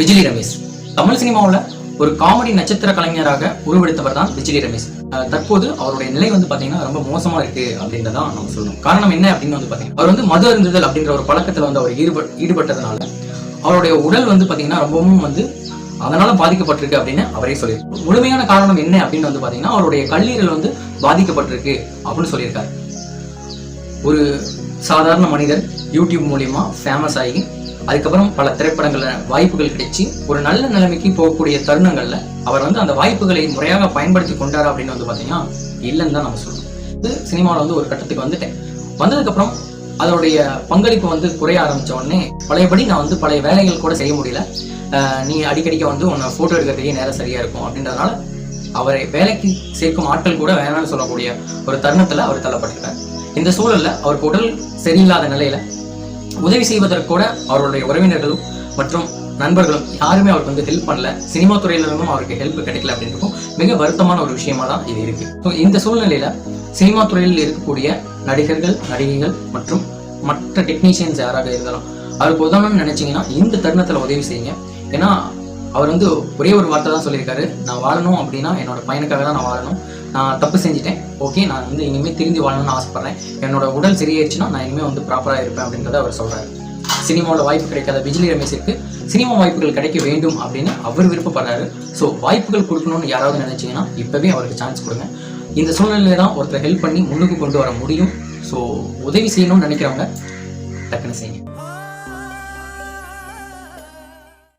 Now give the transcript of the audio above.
விஜிலி ரமேஷ். தமிழ் சினிமாவில் ஒரு காமெடி நட்சத்திர கலைஞராக உருவெடுத்தவர் தான் விஜிலி ரமேஷ். தற்போது அவருடைய நிலை வந்து பாத்தீங்கன்னா ரொம்ப மோசமா இருக்கு அப்படின்றதான் நம்ம சொல்லணும். காரணம் என்ன அப்படின்னு வந்து பாத்தீங்கன்னா அவர் வந்து மது அருந்துதல் அப்படின்ற ஒரு பழக்கத்துல வந்து அவர் ஈடுபட் ஈடுபட்டதுனால அவருடைய உடல் வந்து பாத்தீங்கன்னா ரொம்பவும் வந்து அதனால பாதிக்கப்பட்டிருக்கு அப்படின்னு அவரே சொல்லியிருக்காரு. முழுமையான காரணம் என்ன அப்படின்னு வந்து பாத்தீங்கன்னா அவருடைய கல்லீரல் வந்து பாதிக்கப்பட்டிருக்கு அப்படின்னு சொல்லியிருக்காரு. ஒரு சாதாரண மனிதர் யூடியூப் மூலியமா ஃபேமஸ் ஆகி அதுக்கப்புறம் பல திரைப்படங்கள்ல வாய்ப்புகள் கிடைச்சி ஒரு நல்ல நிலைமைக்கு போகக்கூடிய தருணங்கள்ல அவர் வந்து அந்த வாய்ப்புகளை முறையாக பயன்படுத்தி கொண்டாரு அப்படின்னு வந்து பாத்தீங்கன்னா இல்லைன்னு தான் நம்ம சொல்லணும். இது சினிமாவில் வந்து ஒரு கட்டத்துக்கு வந்துட்டேன். வந்ததுக்கப்புறம் அதனுடைய பங்களிப்பு வந்து குறைய ஆரம்பிச்ச உடனே பழையபடி நான் வந்து பழைய வேலைகள் கூட செய்ய முடியல. நீ அடிக்கடிக்க வந்து உன்னை ஃபோட்டோ எடுக்கிறதுக்கே நேரம் சரியா இருக்கும் அப்படின்றதுனால அவரை வேலைக்கு சேர்க்கும் ஆட்கள் கூட வேணாம்னு சொல்லக்கூடிய ஒரு தருணத்துல அவர் தள்ளப்பட்டிருக்கார். இந்த சூழல்ல அவருக்கு உடல் சரியில்லாத நிலையில உதவி செய்வதற்கு கூட அவருடைய உறவினர்களும் மற்றும் நண்பர்களும் யாருமே அவருக்கு வந்து ஹெல்ப் பண்ணல. சினிமா துறையிலிருந்தும் அவருக்கு ஹெல்ப் கிடைக்கல அப்படின்றதும் மிக வருத்தமான ஒரு விஷயமா தான் இது இருக்கு. ஸோ இந்த சூழ்நிலையில சினிமா துறையில் இருக்கக்கூடிய நடிகர்கள் நடிகைகள் மற்றும் மற்ற டெக்னீஷியன்ஸ் யாராக இருந்தாலும் அவருக்கு உதவணும்னு நினைச்சீங்கன்னா இந்த தருணத்தில் உதவி செய்யுங்க. ஏன்னா அவர் வந்து ஒரே ஒரு வார்த்தை தான் சொல்லியிருக்காரு. நான் வாழணும் அப்படின்னா என்னோட பையனுக்காக தான் நான் வாழணும். நான் தப்பு செஞ்சுட்டேன். ஓகே நான் வந்து இனிமேல் திருந்தி வாழணும்னு ஆசைப்பட்றேன். என்னோட உடல் சரியாயிடுச்சுன்னா நான் இனிமேல் வந்து ப்ராப்பராக இருப்பேன் அப்படின்றத அவர் சொல்கிறாரு சினிமாவில் வாய்ப்பு கிடைக்காத விஜய் ரமேஷிற்கு சினிமா வாய்ப்புகள் கிடைக்க வேண்டும் அப்படின்னு அவர் விருப்பப்படுறாரு. ஸோ வாய்ப்புகள் கொடுக்கணும்னு யாராவது நினைச்சீங்கன்னா இப்போவே அவருக்கு சான்ஸ் கொடுங்க. இந்த சூழ்நிலையில தான் ஒருத்தர் ஹெல்ப் பண்ணி முன்னுக்கு கொண்டு வர முடியும். ஸோ உதவி செய்யணும்னு நினைக்கிறவங்க டக்குன்னு செய்யுங்க.